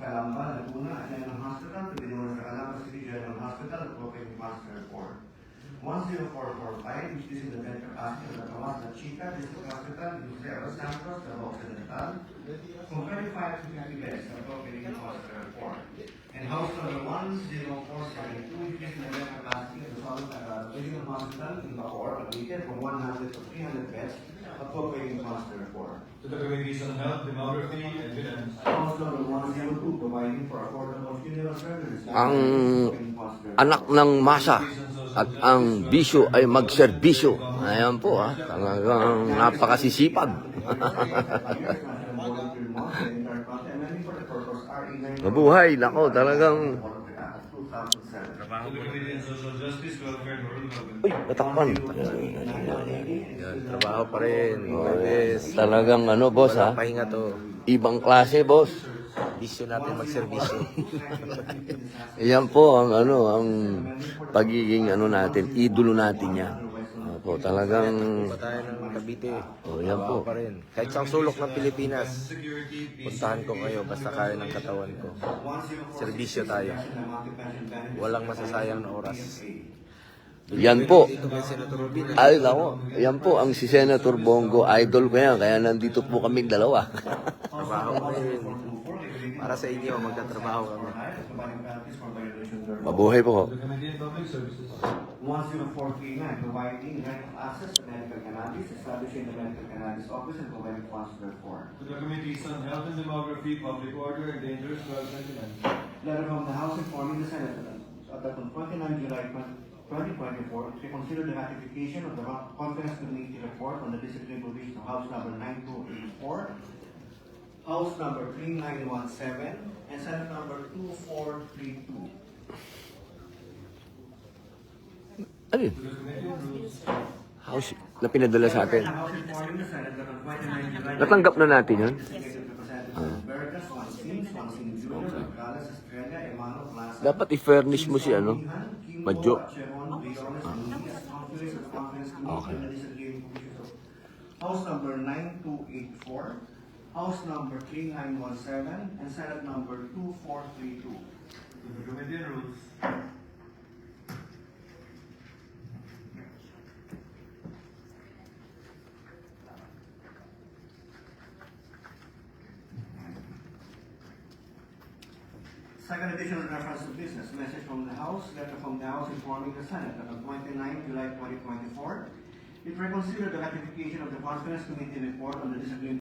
Kalamba, Laguna, General Hospital to be known as Calamba City General Hospital, located Master 4. 10445, which is in the bed capacity of the Kawasa Chica District Hospital in Cerro Santos, Davao Occidental, compared to 550 beds, located in Master 4 house number 10472, which is in the bed capacity of the Solid Regional Hospital in Bacoor, Cavite, from 100 to 300 beds, Philippine Master Report. To the Committees on Health, Demography, and Finance. House number 102, providing for affordable funeral services. Ang anak ng masa at ang bisyo ay magserbisyo. Ayan po ha, talagang napakasisipag. Mabuhay, nako, talagang... To the Committee on Social Justice, Welfare, and Rural Development. Uy, natakpan. Yan, trabaho pa rin. Talagang ano, boss ha? Pahinga to. Ibang klase, boss. Bisyo natin magserbisyo. Ayan po ang ano, ang pagiging ano natin, idolo natin yan. Opo, talagang... Tayo ng Cavite. Oh, yan po. Trabaho pa rin. Kahit sa sulok ng Pilipinas, puntahan ko kayo basta kaya ng katawan ko. Serbisyo tayo. Walang masasayang na oras. Yan po. Rubin. Ay, nako. Yan po, ang si Senator Bongo, idol ko yan. Kaya nandito po kaming dalawa. Para sa inyo, magtatrabaho kami. Mabuhay po. To the Committee on Public Services. 10439, providing right of access to medical cannabis, establishing the medical cannabis office and providing funds therefore. To the Committees on Health and Demography, Public Order, and Dangerous Drugs and Finance. Letter from the House informing the Senate that that on 29 July 2024, to consider the ratification of the Conference Committee report on the discipline provision of House number 9284, House number 3917, and Senate number 2432. Ano Rules. House na pinadala sa atin. The House informing the Senate that on 29 July Natanggap na natin yun? Plaza, Dapat i-furnish mo si ano, Madjo. Okay. House number 9284, House number 3917, and Senate number 2432. To the Rules. Second additional reference to business, message from the House, letter from the House informing the Senate. That on 29 July 2024, it reconsidered the ratification of the Conference Committee report on the discipline